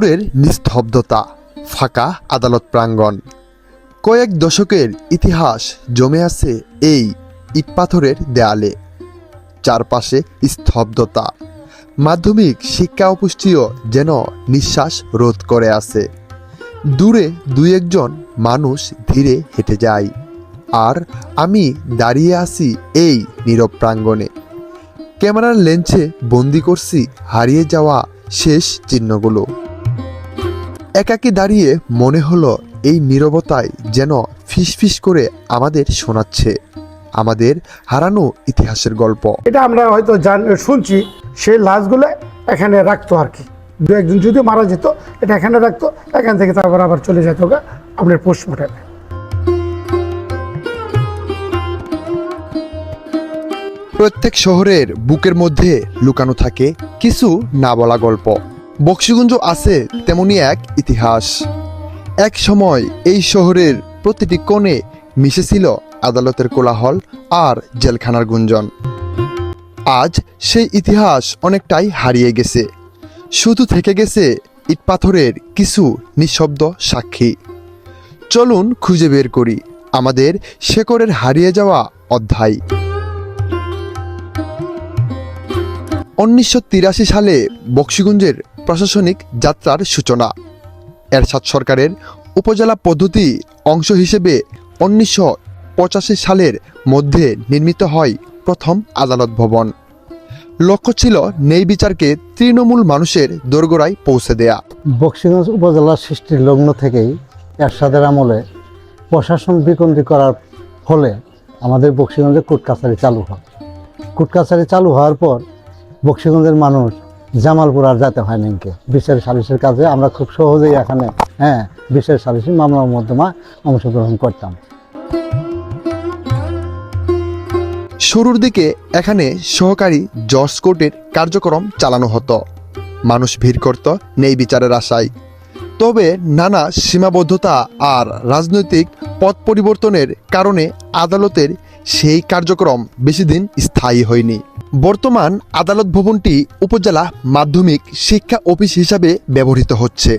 দুপুরের নিস্তব্ধতা, ফাঁকা আদালত প্রাঙ্গণ। কয়েক দশকের ইতিহাস জমে আছে এই ইটপাথরের দেয়ালে। চারপাশে স্তব্ধতা। মাধ্যমিক শিক্ষা অপুষ্টিও যেন নিঃশ্বাস রোধ করে আছে। দূরে দু একজন মানুষ ধীরে হেঁটে যায়। আর আমি দাঁড়িয়ে আছি এই নীরব প্রাঙ্গণে। ক্যামেরার লেন্সে বন্দি করছি হারিয়ে যাওয়া শেষ চিহ্নগুলো। একাকি দাঁড়িয়ে মনে হলো এই নীরবতায় যেন ফিসফিস করে আমাদের শোনাচ্ছে আমাদের হারানো ইতিহাসের গল্প। এটা আমরা হয়তো জান শুনছি সেই লাশগুলো এখানে রাখতো আর কি। দু একজন যদি মারা যেত এটা এখানে রাখতো এখান থেকে তারপর আবার চলে যেত গা আপনার পোস্টমর্টমে প্রত্যেক শহরের বুকের মধ্যে লুকানো থাকে কিছু না বলা গল্প। বক্সিগঞ্জ আছে তেমনি এক ইতিহাস। এক সময় এই শহরের প্রতিটি কোণে মিশেছিল আদালতের কোলাহল আর জেলখানার গুঞ্জন। আজ সেই ইতিহাস অনেকটাই হারিয়ে গেছে। শুধু থেকে গেছে ইটপাথরের কিছু নিঃশব্দ সাক্ষী। চলুন খুঁজে বের করি আমাদের শেকড়ের হারিয়ে যাওয়া অধ্যায়। উনিশশো তিরাশি সালে বক্সিগঞ্জের প্রশাসনিক যাত্রার সূচনা। এরশাদ সরকারের উপজেলা পদ্ধতি অংশ হিসেবে উনিশশো পঁচাশি সালের মধ্যে নির্মিত হয় প্রথম আদালত ভবন। লক্ষ্য ছিল নেই বিচারকে তৃণমূল মানুষের দোরগোড়ায় পৌঁছে দেয়া। বক্সিগঞ্জ উপজেলার সৃষ্টির লগ্ন থেকেই এরশাদের আমলে প্রশাসন বিকেন্দ্রী করার ফলে আমাদের বক্সিগঞ্জে কোর্ট কাছারি চালু হয়। কোর্ট কাছারি চালু হওয়ার পর বক্সিগঞ্জের মানুষ জামালপুর আর যেতে হয় নাকি বিচার সালিসের কাজে আমরা খুব সহজেই এখানে হ্যাঁ বিচার সালিসি মামলা মধ্যমা অংশগ্রহণ করতাম। শুরুর দিকে এখানে সহকারী জজ কোর্টের কার্যক্রম চালানো হতো। মানুষ ভিড় করত নেই বিচারের আশায়। তবে নানা সীমাবদ্ধতা আর রাজনৈতিক পথ পরিবর্তনের কারণে আদালতের সেই কার্যক্রম বেশি দিন স্থায়ী হয়নি। বর্তমান আদালত ভবনটি উপজেলা মাধ্যমিক শিক্ষা অফিস হিসাবে ব্যবহৃত হচ্ছে।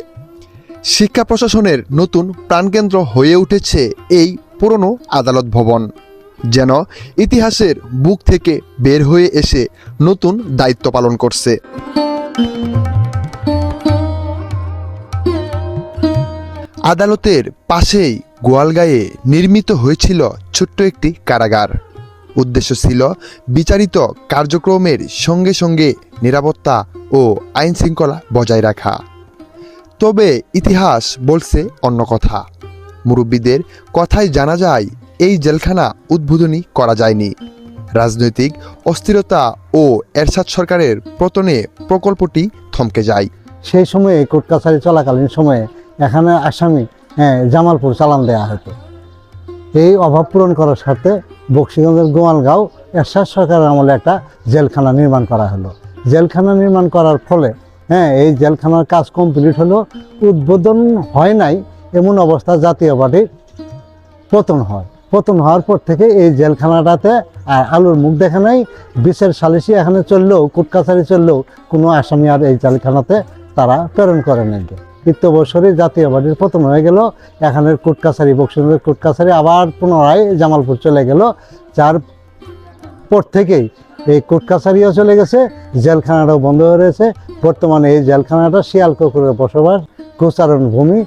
শিক্ষা প্রশাসনের নতুন প্রাণকেন্দ্র হয়ে উঠেছে এই পুরনো আদালত ভবন, যেন ইতিহাসের বুক থেকে বের হয়ে এসে নতুন দায়িত্ব পালন করছে। আদালতের পাশেই গোয়ালগায়ে নির্মিত হয়েছিল ছোট্ট একটি কারাগার। উদ্দেশ্য ছিল বিচারিত কার্যক্রমের সঙ্গে সঙ্গে নিরাপত্তা ও আইন শৃঙ্খলা বজায় রাখা। তবে ইতিহাস বলছে অন্য কথা। মুরব্বীদের কথায় জানা যায়, এই জেলখানা উদ্বোধনী করা যায়নি। রাজনৈতিক অস্থিরতা ও এরশাদ সরকারের পতনে প্রকল্পটি থমকে যায়। সেই সময়ে কোর্ট কাছারি চলাকালীন সময়ে এখানে আসামি হ্যাঁ জামালপুর চালান দেওয়া হতো। এই অভাব পূরণ করার স্বার্থে বক্সিগঞ্জের গোয়ালগাঁও এরশাদ সরকারের আমলে একটা জেলখানা নির্মাণ করা হলো। জেলখানা নির্মাণ করার ফলে হ্যাঁ এই জেলখানার কাজ কমপ্লিট হলো, উদ্বোধন হয় নাই, এমন অবস্থা জাতীয় পার্টির পতন হয়। পতন হওয়ার পর থেকে এই জেলখানাটাতে আলুর মুখ দেখা নাই, বিচার সালিসি এখানে চললেও, কোর্ট কাছারি চললেও কোনো আসামি আর এই জেলখানাতে তারা প্রেরণ করে নাই। তৃতীয় বছরে জাতীয় পার্টির পতন হয়ে গেল। এখানের কোর্ট কাছারি বক্সিগঞ্জের কোর্ট কাছারি আবার পুনরায় জামালপুর চলে গেল। যার পর থেকেই এই কোর্ট কাছারিও চলে গেছে, জেলখানাটাও বন্ধ হয়ে রয়েছে। বর্তমানে এই জেলখানাটা শিয়ালকুকুরের বসবাস, গোচারণ ভূমি।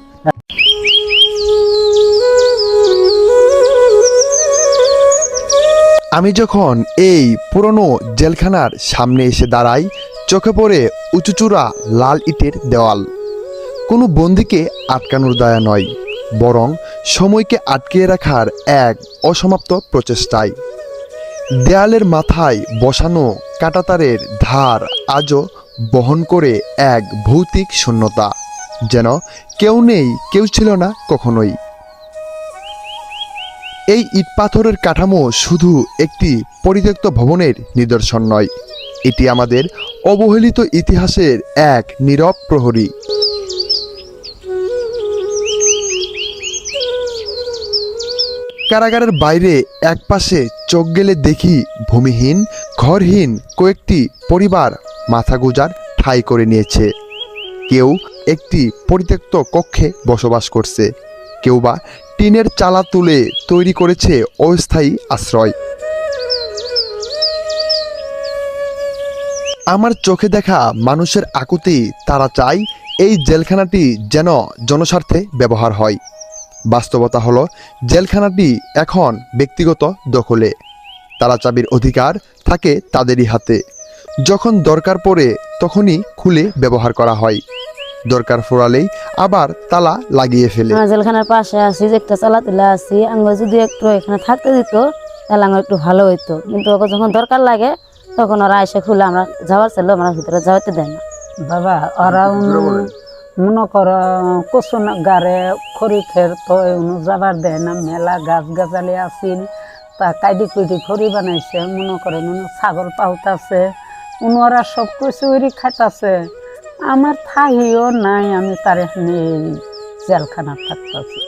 আমি যখন এই পুরনো জেলখানার সামনে এসে দাঁড়াই, চোখে পড়ে উঁচুচূড়া লাল ইটের দেওয়াল। কোনো বন্দিকে আটকানোর দয়া নয়, বরং সময়কে আটকিয়ে রাখার এক অসমাপ্ত প্রচেষ্টায় দেয়ালের মাথায় বসানো কাঁটাতারের ধার আজও বহন করে এক ভৌতিক শূন্যতা, যেন কেউ নেই, কেউ ছিল না কখনোই। এই ইট পাথরের কাঠামো শুধু একটি পরিত্যক্ত ভবনের নিদর্শন নয়, এটি আমাদের অবহেলিত ইতিহাসের এক নীরব প্রহরী। কারাগারের বাইরে একপাশে চোখ গেলে দেখি ভূমিহীন, ঘরহীন কয়েকটি পরিবার মাথা গুজার ঠাঁই করে নিয়েছে। কেউ একটি পরিত্যক্ত কক্ষে বসবাস করছে, কেউ বা টিনের চালা তুলে তৈরি করেছে অস্থায়ী আশ্রয়। আমার চোখে দেখা মানুষের আকুতি তারা চায় এই জেলখানাটি যেন জনস্বার্থে ব্যবহার হয়। বাস্তবতা হলো জেলখানাটি এখন ব্যক্তিগত দখলে। তারা চাবির অধিকার থাকে তাদেরই হাতে। যখন দরকার পড়ে তখনই খুলে ব্যবহার করা হয়। দরকার ফোরালেই আবার তালা লাগিয়ে ফেলে। জেলখানার পাশে আছি যে একটা চালা তুলে আছি। আঙ্গ যদি একটু এখানে থাকতে দিত তাহলে আমার একটু ভালো হইতো। কিন্তু ওকে যখন দরকার লাগে তখন ওরা এসে খুলে আমরা যাওয়ার চাইলে আমরা ভিতরে যাওয়াতে দেয় না। বাবা ওরা মনে কর কচু গারে খড়ি খের তো উনো যাবার দেয় না, মেলা গাছ গাছালি আছিল, তা কাইদি কুইদি খড়ি বানাইছে, মনে করে উনো ছাগল পালতাছে আছে ওরা সব কিছু উড়ি খাটাছে আমার থাহিও নাই, আমি তার জেলখানা থাকতেছি।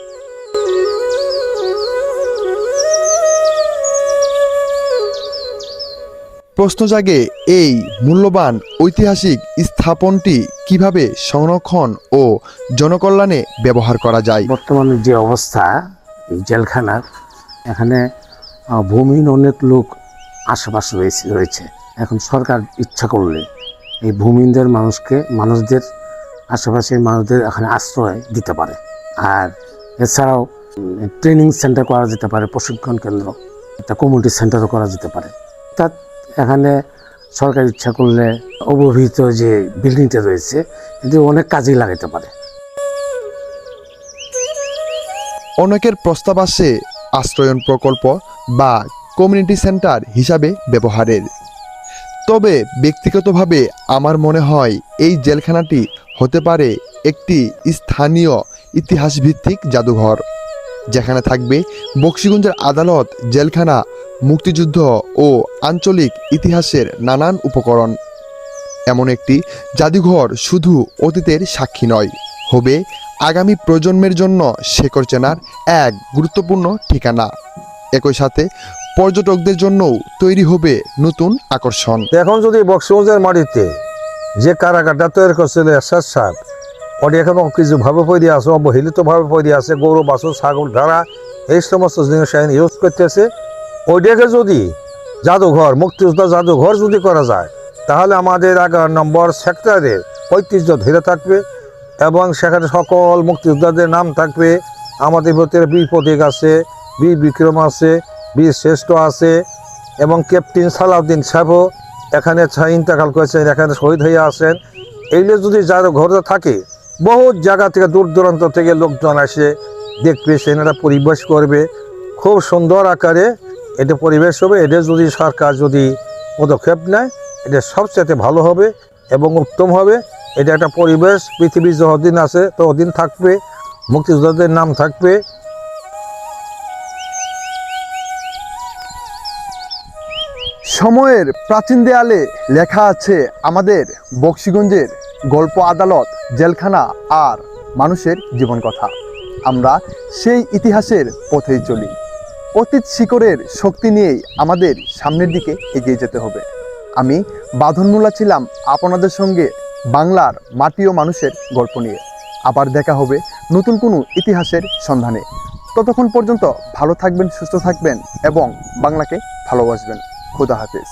প্রশ্ন জাগে এই মূল্যবান ঐতিহাসিক স্থাপনটি কীভাবে সংরক্ষণ ও জনকল্যাণে ব্যবহার করা যায়? বর্তমানে যে অবস্থা, এই জেলখানার, এখানে ভূমিহীন অনেক লোক আশেপাশে রয়েছে রয়েছে। এখন সরকার ইচ্ছা করলে এই ভূমিহীনদের মানুষকে, মানুষদের আশেপাশের মানুষদের এখানে আশ্রয় দিতে পারে। আর এছাড়াও ট্রেনিং সেন্টার করা যেতে পারে, প্রশিক্ষণ কেন্দ্র, একটা কমিউনিটি সেন্টারও করা যেতে পারে। অর্থাৎ এখানে সরকার ইচ্ছা করলে অবহিত যে বিল্ডিংটা রয়েছে, এটি অনেক কাজেই লাগাতে পারে। অনেকের প্রস্তাব আসে আশ্রয়ন প্রকল্প বা কমিউনিটি সেন্টার হিসাবে ব্যবহারের। তবে ব্যক্তিগতভাবে আমার মনে হয় এই জেলখানাটি হতে পারে একটি স্থানীয় ইতিহাসভিত্তিক জাদুঘর, যেখানে থাকবে বক্সিগঞ্জের আদালত জেলখানা মুক্তিযুদ্ধ ও আঞ্চলিক ইতিহাসের নানান উপকরণ। এমন একটি জাদুঘর শুধু অতীতের সাক্ষী নয়, হবে আগামী প্রজন্মের জন্য শেকড় চেনার এক গুরুত্বপূর্ণ ঠিকানা। একই সাথে পর্যটকদের জন্যও তৈরি হবে নতুন আকর্ষণ। এখন যদি বক্সগঞ্জের মাটিতে যে কারাগারটা তৈরি করছিল এরশাদ সাহেব ওটি এখনও কিছু ভাবে পড়ে আছে, অবহেলিত ভাবে পড়ে আছে, গরু, বাছুর, ছাগল ধারা এই সমস্ত জিনিস ইউজ করতেছে। ওইটাকে যদি জাদুঘর, মুক্তিযোদ্ধা জাদুঘর যদি করা যায়, তাহলে আমাদের এগারো নম্বর সেক্টরের ঐতিহ্য ধরে থাকবে এবং সেখানে সকল মুক্তিযোদ্ধাদের নাম থাকবে। আমাদের ভিতরে বীর প্রতীক আছে, বীর বিক্রম আছে, বীর শ্রেষ্ঠ আছে এবং ক্যাপ্টেন সালাউদ্দিন সাহেবও এখানে ইন্তেকাল করেছেন, এখানে শহীদ হয়ে আসেন এইগুলো যদি যার ঘরে থাকে বহু জায়গা থেকে দূর দূরান্ত থেকে লোকজন আসে, দেখবে সেনারা পরিবেশ করবে। খুব সুন্দর আকারে এটা পরিবেশ হবে, এটা যদি সরকার যদি পদক্ষেপ নেয়, এটা সবচেয়ে ভালো হবে এবং উত্তম হবে। এটা একটা পরিবেশ, পৃথিবীর যতদিন আছে ততদিন থাকবে, মুক্তিযোদ্ধাদের নাম থাকবে। সময়ের প্রাচীন দেয়ালে লেখা আছে আমাদের বক্সিগঞ্জের গল্প আদালত, জেলখানা আর মানুষের জীবন কথা আমরা সেই ইতিহাসের পথেই চলি। অতীত শিকড়ের শক্তি নিয়েই আমাদের সামনের দিকে এগিয়ে যেতে হবে। আমি বাঁধনমূলা ছিলাম আপনাদের সঙ্গে বাংলার মাটি ও মানুষের গল্প নিয়ে। আবার দেখা হবে নতুন কোনো ইতিহাসের সন্ধানে। ততক্ষণ পর্যন্ত ভালো থাকবেন, সুস্থ থাকবেন এবং বাংলাকে ভালোবাসবেন। খুদা হাফেজ।